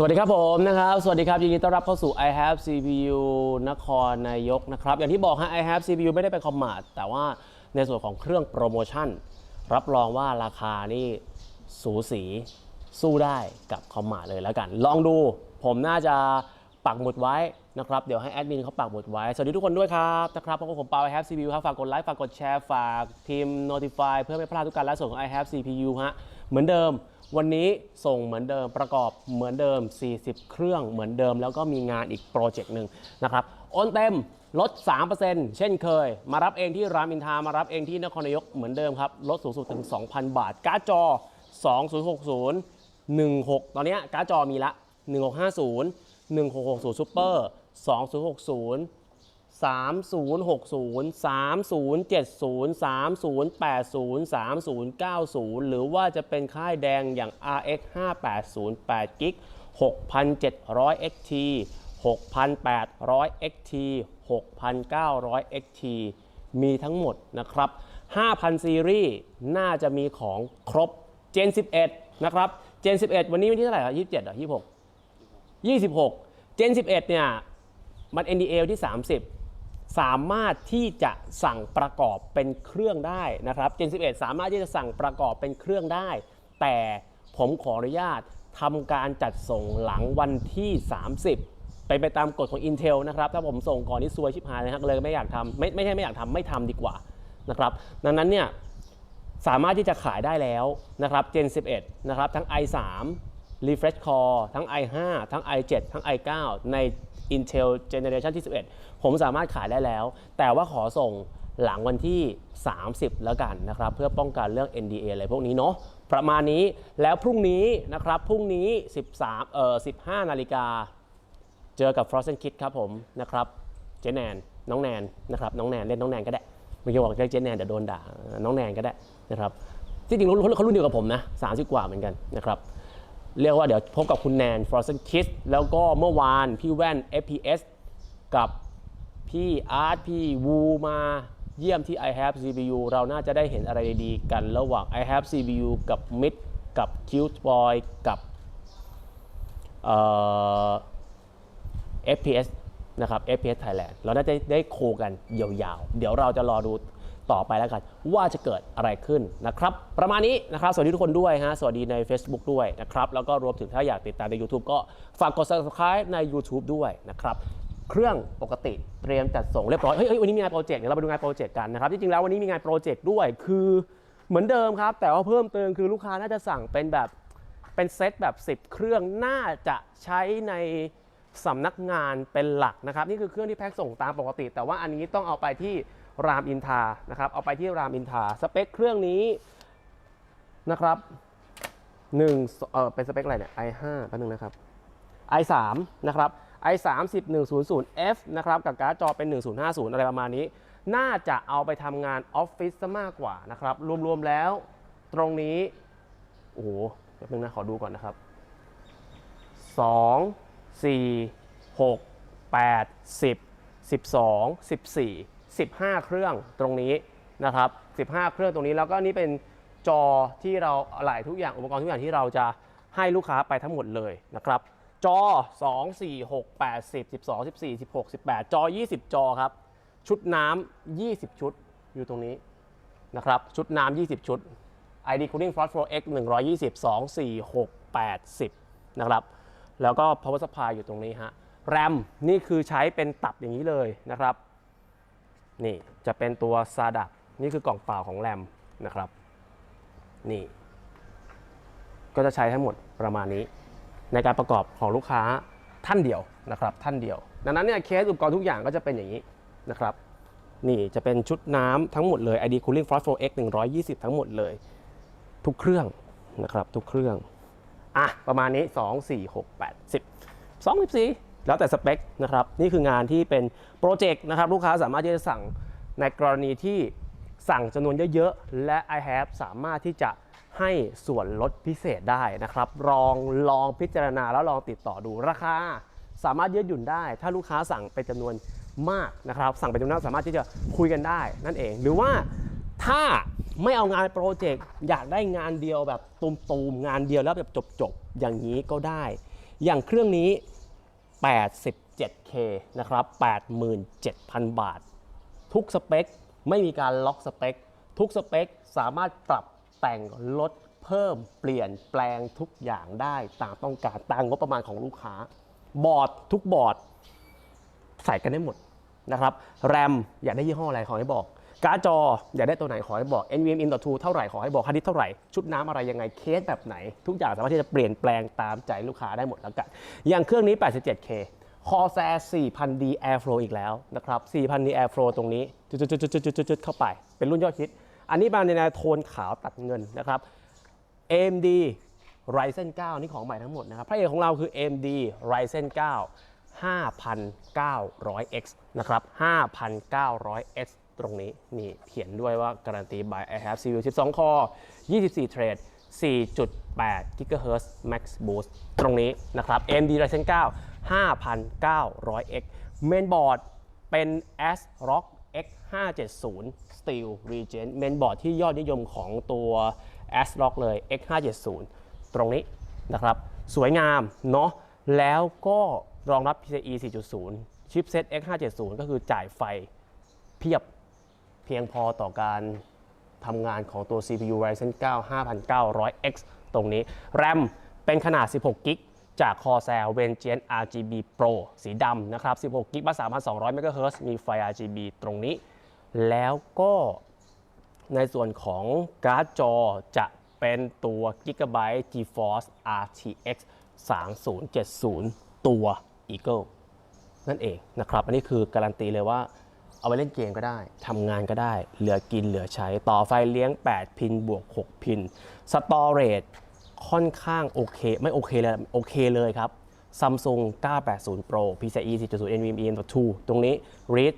สวัสดีครับผมนะครับ สวัสดีครับยินดีต้อนรับเข้าสู่ i have CPU นครนายกนะครับ อย่างที่บอกฮะ i have CPU ไม่ได้เป็นคอมมาดแต่ว่าในส่วนของเครื่องโปรโมชั่น รับรองว่าราคานี่สูสีสู้ได้กับคอมมาดเลยแล้วกัน ลองดูผมน่าจะปักหมุดไว้นะครับ เดี๋ยวให้แอดมินเขาปักหมุดไว้ สวัสดีทุกคนด้วยครับนะครับพบกับผมปา i have CPU ครับ ฝากกดไลค์ ฝากกดแชร์ ฝากพิม notify เพื่อไม่พลาดทุกการไลฟ์สดของ i have CPU ฮะ เหมือนเดิม วันนี้ส่งเหมือนเดิมประกอบเหมือนเดิม 40 เครื่องเหมือนเดิม แล้วก็มีงานอีกโปรเจกต์หนึ่งนะครับโอนเต็มลด 3%เช่นเคย มารับเองที่รามอินทรามารับเองที่นครนายกเหมือนเดิมครับ ลดสูงสุดถึง 2,000 บาท การ์ดจอ 2060 16 ตอนนี้การ์ดจอมีละ 1650 1660 Super 2060 3060 3070 3080 3090 หรือว่าจะเป็นค่ายแดงอย่าง RX 580 8 g ิก6,700 XT 6,800 XT 6,900 XT มีทั้งหมดนะครับ 5,000 ซีรีส์น่าจะมีของครบ Gen 11 นะครับ Gen 11 วันนี้วันที่เท่าไหร่ครับ27หรอ26 26 Gen 11 เนี่ย มัน NDA ที่ 30 สามารถที่จะสั่งประกอบเป็นเครื่องได้นะครับ Gen 11 สามารถที่จะสั่งประกอบเป็นเครื่องได้ แต่ผมขออนุญาตทำการจัดส่งหลังวันที่ 30 ไปไปตามกฎของ Intel นะครับ ถ้าผมส่งก่อนนี่ซวยชิบหายเลยครับเลยไม่อยากทำไม่ไม่ใช่ไม่อยากทำไม่ทำดีกว่านะครับ ดังนั้นเนี่ยสามารถที่จะขายได้แล้วนะครับ Gen 11 นะครับ ทั้ง i3 Refresh Core ทั้ง i5 ทั้ง i7 ทั้ง i9 ใน Intel Generation ที่ 11 ผมสามารถขายได้แล้ว แต่ว่าขอส่งหลังวันที่ 30 แล้วกันนะครับ เพื่อป้องกันเรื่อง NDA อะไรพวกนี้เนาะประมาณนี้แล้วพรุ่งนี้นะครับพรุ่งนี้ 13เอ่อ15 นาฬิกา เจอกับ Frozen Kid ครับผมนะครับเจนแนนน้องแนนนะครับน้องแนนเล่นน้องแนนก็ได้ไม่ใช่บอกเรียกเจนแนนเดี๋ยวโดนด่าน้องแนนก็ได้นะครับที่จริงเขารุ่นเดียวกับผมนะ30 กว่าเหมือนกันนะครับ เรียกว่าเดี๋ยวพบกับคุณแนน Frozen Kiss แล้วก็เมื่อวานพี่แว่น FPS กับพี่อาร์ตพี่วูมาเยี่ยมที่ I have CPU เราน่าจะได้เห็นอะไรดีๆกันระหว่าง I have CPU กับ Mid กับ Cute Boy กับเอ่อ FPS นะครับ FPS Thailand เราน่าจะได้โคกันยาวๆ เดี๋ยวเราจะรอดู ต่อไปแล้วกัน ว่าจะเกิดอะไรขึ้นนะครับ ประมาณนี้นะครับ สวัสดีทุกคนด้วยฮะสวัสดีใน Facebook ด้วยนะครับ แล้วก็รวมถึงถ้าอยากติดตามใน YouTube ก็ฝากกด subscribe ใน YouTube ด้วยนะครับเครื่องปกติเตรียมจัดส่งเรียบร้อยเฮ้ยวันนี้มีงานโปรเจกต์เดี๋ยวเราไปดูงานโปรเจกต์กันนะครับจริงๆแล้ววันนี้มีงานโปรเจกต์ด้วยคือเหมือนเดิมครับ แต่ว่าเพิ่มเติมคือลูกค้าน่าจะสั่งเป็นแบบเป็นเซตแบบ 10 เครื่องน่าจะใช้ในสำนักงานเป็นหลักนะครับ นี่คือเครื่องที่แพ็คส่งตามปกติ แต่ว่าอันนี้ต้องเอาไปที่ รามอินทานะครับเอาไปที่รามอินทาสเปคเครื่องนี้นะครับหนึ่งเออเป็นสเปคอะไรเนี่ย i5 แป๊บนึงนะครับ i3 นะครับ i3 10100F นะครับกับการ์ดจอเป็น 1050 อะไรประมาณนี้ น่าจะเอาไปทำงานออฟฟิศซะมากกว่านะครับ รวมๆแล้วตรงนี้ โอ้โหแป๊บนึงนะขอดูก่อนนะครับ 2 4 6 8 10 12 14 15 เครื่องตรงนี้นะครับ 15 เครื่องตรงนี้แล้วก็นี่เป็นจอที่เราอะไรทุกอย่างอุปกรณ์ทุกอย่างที่เราจะให้ลูกค้าไปทั้งหมดเลยนะครับ จอ 2 4 6 8 10 12 14 16 18 จอ 20 จอครับ ชุดน้ำ20 ชุดอยู่ตรงนี้นะครับ ชุดน้ำ20 ชุด ID Cooling Frost Pro X 120 2 4 6 8 10นะครับ แล้วก็ Power Supply อยู่ตรงนี้ฮะ RAM นี่คือใช้เป็นตับอย่างนี้เลยนะครับ นี่จะเป็นตัวซาดักนี่คือกล่องเปล่าของแรมนะครับ นี่ ก็จะใช้ทั้งหมดประมาณนี้ ในการประกอบของลูกค้าท่านเดียวนะครับ ท่านเดียว ดังนั้นเนี่ยเคสอุปกรณ์ทุกอย่างก็จะเป็นอย่างนี้นะครับ นี่จะเป็นชุดน้ำทั้งหมดเลย ID Cooling Frost Pro X 120 ทั้งหมดเลย ทุกเครื่องนะครับ ทุกเครื่อง อะ ประมาณนี้ 2 4 6 8 10 24 แล้วแต่สเปคนะครับนี่คืองานที่เป็นโปรเจกต์นะครับลูกค้าสามารถที่จะสั่งในกรณีที่สั่งจำนวนเยอะๆ และ i have สามารถที่จะให้ส่วนลดพิเศษได้นะครับ ลองลองพิจารณาแล้วลองติดต่อดูราคา สามารถยืดหยุ่นได้ ถ้าลูกค้าสั่งเป็นจำนวนมากนะครับ สั่งเป็นจำนวนมากสามารถที่จะคุยกันได้นั่นเอง หรือว่าถ้าไม่เอางานโปรเจกต์อยากได้งานเดียวแบบตูมๆงานเดียวแล้วแบบจบๆอย่างนี้ก็ได้ อย่างเครื่องนี้ 87K นะครับ 87,000 บาท ทุกสเปค ไม่มีการล็อกสเปค ทุกสเปคสามารถปรับแต่งลดเพิ่มเปลี่ยนแปลงทุกอย่างได้ตามต้องการตามงบประมาณของลูกค้า บอร์ดทุกบอร์ดใส่กันได้หมดนะครับ แรมอยากได้ยี่ห้ออะไรขอให้บอก การ์ดจออยากได้ตัวไหนขอให้บอก NVMe M.2 เท่าไหร่ขอให้บอกฮาร์ดดิสก์เท่าไหร่ชุดน้ำอะไรยังไงเคสแบบไหน ทุกอย่างสามารถที่จะเปลี่ยนแปลงตามใจลูกค้าได้หมดแล้วกัน อย่างเครื่องนี้ 87K Corsair 4000D Airflow อีกแล้วนะครับ 4000D Airflow ตรงนี้จุดๆๆๆๆๆเข้าไป เป็นรุ่นยอดฮิต อันนี้มาในแนวโทนขาวตัดเงินนะครับ AMD Ryzen 9 นี่ของใหม่ทั้งหมดนะครับ พระเอกของเราคือ AMD Ryzen 9 5,900X นะครับ 5,900X ตรงนี้นี่เขียนด้วยว่าการันตี by I have CPU 12 core 24 thread 4.8 GHz Max Boost ตรงนี้นะครับ AMD Ryzen 9 5,900X Mainboard เป็น ASRock X570 Steel Regen Mainboard ที่ยอดนิยมของตัว ASRock เลย X570 ตรงนี้นะครับ สวยงามเนาะแล้วก็รองรับ PCIe 4.0 ชิปเซ็ต X570 ก็คือจ่ายไฟเพียบ เพียงพอต่อการทำงานของตัว CPU Ryzen 9 5900X ตรงนี้ RAM เป็นขนาด 16 กิก จาก Corsair Vengeance RGB Pro สีดำนะครับ 16 กิกบัส3,200 MHz มีไฟ RGB ตรงนี้ แล้วก็ในส่วนของการ์ดจอจะเป็นตัว Gigabyte GeForce RTX 3070 ตัว Eagle นั่นเองนะครับ อันนี้คือการันตีเลยว่า เอาไปเล่นเกมก็ได้ทำงานก็ได้ เหลือกินเหลือใช้ ต่อไฟเลี้ยง 8 พินบวก 6 พิน สตอเรจค่อนข้างโอเค ไม่โอเคเลยโอเคเลยครับ Samsung 980 Pro PCIe 4.0 NVMe M.2 ตรงนี้ Read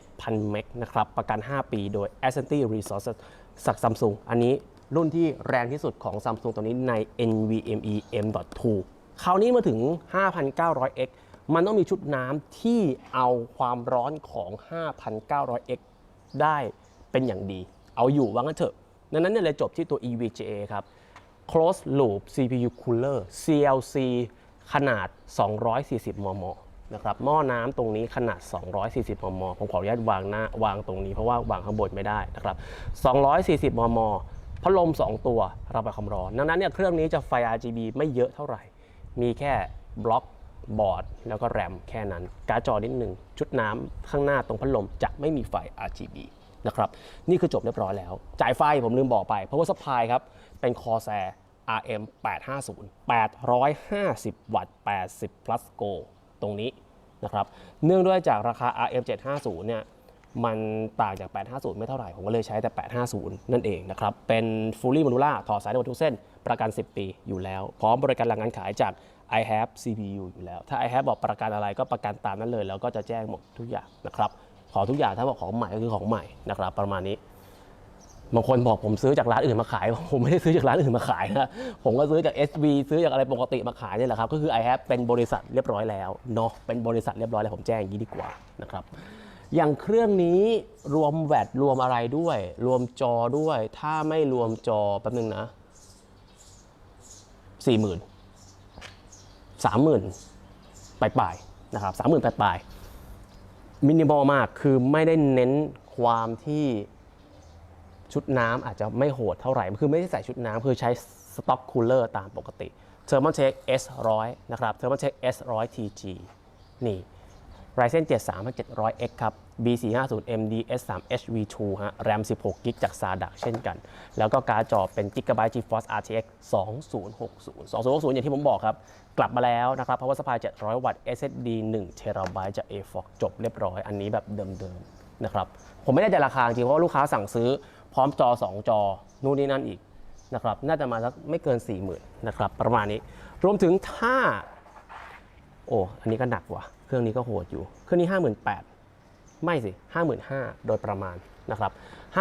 7,000 เมกนะครับ ประกัน 5 ปีโดย Ascenti Resources สัก Samsung อันนี้รุ่นที่แรงที่สุดของ Samsung ตัวนี้ใน NVMe M.2 คราวนี้มาถึง 5,900X มันต้องมีชุดน้ำที่เอาความร้อนของ 5,900X ได้เป็นอย่างดี เอาอยู่ว่างั้นเถอะดังนั้นเนี่ยเลยจบที่ตัว EVGA ครับ Close Loop CPU Cooler CLC ขนาด 240 มม นะครับ หม้อน้ำตรงนี้ขนาด 240 มม ผมขออนุญาตวางหน้าวางตรงนี้เพราะว่าวางข้างบนไม่ได้นะครับ 240 มม พัดลม 2 ตัวระบายความร้อน ดังนั้นเนี่ยเครื่องนี้จะไฟ RGB ไม่เยอะเท่าไหร่ มีแค่บล็อก บอร์ด แล้วก็แรมแค่นั้น การ์ดจอนิดหนึ่งชุดน้ำข้างหน้าตรงพัดลมจะไม่มีไฟ RGB นะครับนี่คือจบเรียบร้อยแล้ว จ่ายไฟผมลืมบอกไปเพราะว่า supply ครับ เป็น Corsair RM 850 850 วัตต์ 80 plus go ตรงนี้นะครับเนื่องด้วยจากราคา RM 750 เนี่ยมันต่างจาก 850 ไม่เท่าไหร่ ผมก็เลยใช้แต่ 850 นั่นเองนะครับ เป็น fully modular ถอดสายได้หมดทุกเส้น ประกัน 10 ปีอยู่แล้ว พร้อมบริการหลังการขายจาก i have CPU อยู่แล้ว ถ้า i have บอกประกันอะไรก็ประกันตามนั้นเลย แล้วก็จะแจ้งหมดทุกอย่างนะครับ ขอทุกอย่างถ้าบอกของใหม่ก็คือของใหม่นะครับ ประมาณนี้ บางคนบอกผมซื้อจากร้านอื่นมาขาย ผมไม่ได้ซื้อจากร้านอื่นมาขายนะ ผมก็ซื้อจาก SB ซื้อจากอะไรปกติมาขายนี่แหละครับ ก็คือ i have เป็นบริษัทเรียบร้อยแล้วเนาะ เป็นบริษัทเรียบร้อยแล้วผมแจ้งอย่างนี้ดีกว่านะครับ อย่างเครื่องนี้รวมแวดรวมอะไรด้วย รวมจอด้วย ถ้าไม่รวมจอแป๊บนึงนะสี่หมื่น สามหมื่นปลายๆนะครับสามหมื่นปลายๆมินิมอลมากคือไม่ได้เน้นความที่ชุดน้ำอาจจะไม่โหดเท่าไหร่ คือไม่ได้ใส่ชุดน้ำคือใช้สต็อกคูลเลอร์ตามปกติ Thermaltake S100 นะครับ Thermaltake S100 TG นี่ Ryzen 7 3700X ครับ B450MD S3 HV2 ฮะ RAM 16 GB จาก SADA เช่นกัน แล้วก็การ์ดจอเป็น Gigabyte GeForce RTX 2060 2060 อย่างที่ผมบอกครับ กลับมาแล้วนะครับ Power Supply 700 วัตต์ SSD 1 TB จาก AFOX จบเรียบร้อย อันนี้แบบเดิมๆนะครับ ผมไม่ได้ใจราคาจริงเพราะว่าลูกค้าสั่งซื้อพร้อมจอ 2 จอ นู่นนี่นั่นอีกนะครับ น่าจะมาสักไม่เกิน 40,000นะครับ ประมาณนี้ รวมถึงถ้า โอ้ อันนี้ก็หนักว่ะ รื่องนี้ก็โหดอยู่ เครื่องนี้ 58,000 ไม่สิ 55,000 โดยประมาณนะครับ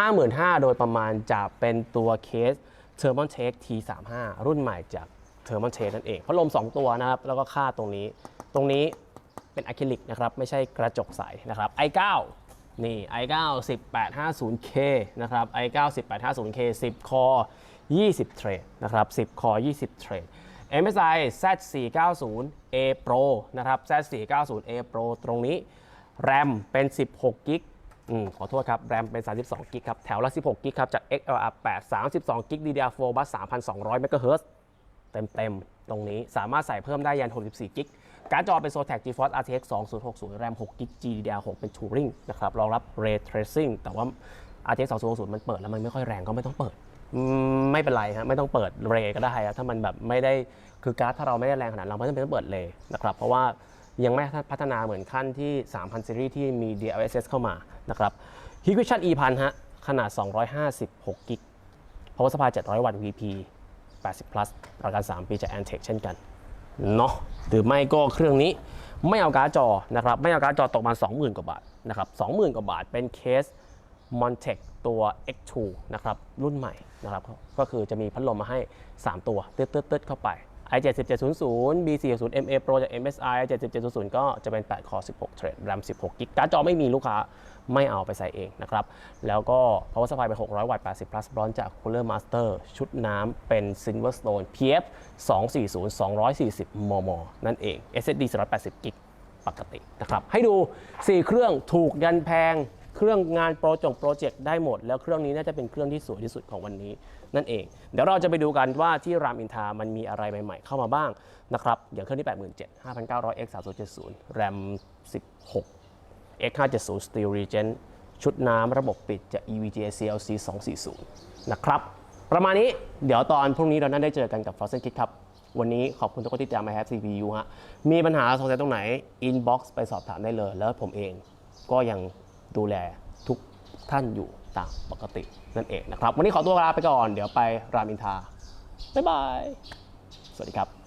55,000 โดยประมาณจะเป็นตัวเคส Thermaltake T35 รุ่นใหม่จาก Thermaltake นั่นเองพัดลม 2 ตัวนะครับ แล้วก็ค่าตรงนี้ ตรงนี้เป็นอะคริลิกนะครับ ไม่ใช่กระจกใสนะครับ i9 นี่ i9 1850K นะครับ i9 1850K 10 คอ 20 เทรดนะครับ 10 คอ 20 เทรด MSI Z490A Pro นะครับ Z490A Pro ตรงนี้ RAM เป็น 16กิกอืมขอโทษครับ RAM เป็น 32กิกครับ แถวละ 16กิกครับ จาก XLR8 32กิก DDR4 บัส 3,200 MHz เต็ม ๆ ตรงนี้สามารถใส่เพิ่มได้ยัน 64กิกการ์ดจอเป็น Zotac GeForce RTX 2060 RAM 6กิก GDDR6 เป็น Turing นะครับ รองรับ Ray Tracing แต่ว่า RTX 2060 มันเปิดแล้วมันไม่ค่อยแรงก็ไม่ต้องเปิด ไม่เป็นไรฮะไม่ต้องเปิดเรย์ก็ได้อะถ้ามันแบบไม่ได้คือการ์ดถ้าเราไม่ได้แรงขนาดเราไม่จำเป็นต้องเปิดเรย์นะครับเพราะว่ายังไม่พัฒนาเหมือนขั้นที่ 3,000 ซีรีส์ที่มี DLSS เข้ามานะครับ Hikvision E 1 0 0 0 ฮะขนาด 256 กิก power supply 700 วัตต์ VP 80 plus ประกัน 3 ปีจาก Antec เช่นกันเนาะหรือไม่ก็เครื่องนี้ไม่เอาการ์ดจอนะครับ ไม่เอาการ์ดจอตกมา 20,000 กว่าบาทนะครับ 20,000 กว่าบาทเป็นเคส Montec ตัว X2 นะครับรุ่นใหม่นะครับก็คือจะมีพัดลมมาให้ 3 ตัวเตืดๆๆเข้าไป i7700 B460 MA Pro จาก MSI i7700 ก็จะเป็น 8 คอ 16 เทรด RAM 16กิกการ์ดจอไม่มีลูกค้าไม่เอาไปใส่เองนะครับ แล้วก็ power supply เป็น 600 วัตต์ 80 plus ร้อนจาก Cooler Master ชุดน้ำเป็น Silverstone PF 240 240 มม นั่นเอง SSD 180กิกปกตินะครับ ให้ดู 4 เครื่องถูกยันแพง เครื่องงานโปรจงโปรเจกต์ได้หมด แล้วเครื่องนี้น่าจะเป็นเครื่องที่สวยที่สุดของวันนี้ นั่นเอง เดี๋ยวเราจะไปดูกันว่าที่รามอินทามันมีอะไรใหม่ ๆ เข้ามาบ้างนะครับอย่างเครื่องที่ 87 5,900 X 3070 RAM 16 X 570 Steel Regen ชุดน้ำระบบปิดจาก EVGA CLC 240 นะครับ ประมาณนี้เดี๋ยวตอนพรุ่งนี้เราน่าได้เจอกันกับ Frozen Kid ครับ วันนี้ขอบคุณทุกคนที่ติดตาม My Have CPU ฮะ มีปัญหาสงสัยตรงไหน inbox ไปสอบถามได้เลย แล้วผมเองก็ยัง ดูแลทุกท่านอยู่ตามปกตินั่นเองนะครับ วันนี้ขอตัวลาไปก่อน เดี๋ยวไปรามอินทาบ๊ายบาย สวัสดีครับ